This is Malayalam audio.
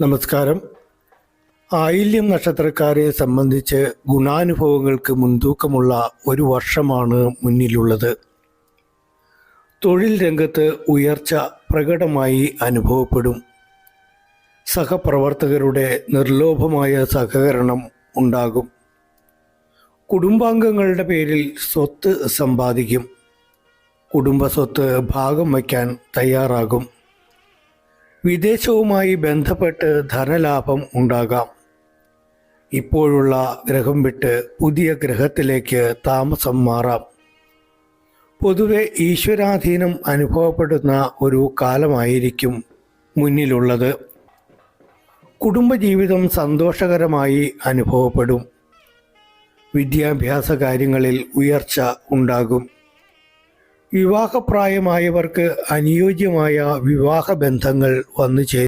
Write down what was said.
നമസ്കാരം. ആയില്യം നക്ഷത്രക്കാരെ സംബന്ധിച്ച് ഗുണാനുഭവങ്ങൾക്ക് മുൻതൂക്കമുള്ള ഒരു വർഷമാണ് മുന്നിലുള്ളത്. തൊഴിൽ രംഗത്ത് ഉയർച്ച പ്രകടമായി അനുഭവപ്പെടും. സഹപ്രവർത്തകരുടെ നിർലോഭമായ സഹകരണം ഉണ്ടാകും. കുടുംബാംഗങ്ങളുടെ പേരിൽ സ്വത്ത് സമ്പാദിക്കും. കുടുംബസ്വത്ത് ഭാഗം വയ്ക്കാൻ തയ്യാറാകും. വിദേശവുമായി ബന്ധപ്പെട്ട് ധനലാഭം ഉണ്ടാകാം. ഇപ്പോഴുള്ള ഗ്രഹം വിട്ട് പുതിയ ഗ്രഹത്തിലേക്ക് താമസം മാറാം. പൊതുവെ ഈശ്വരാധീനം അനുഭവപ്പെടുന്ന ഒരു കാലമായിരിക്കും മുന്നിലുള്ളത്. കുടുംബജീവിതം സന്തോഷകരമായി അനുഭവപ്പെടും. വിദ്യാഭ്യാസ കാര്യങ്ങളിൽ ഉയർച്ച ഉണ്ടാകും. വിവാഹപ്രായമായവർക്ക് അനുയോജ്യമായ വിവാഹ ബന്ധങ്ങൾ വന്നു ചേരും.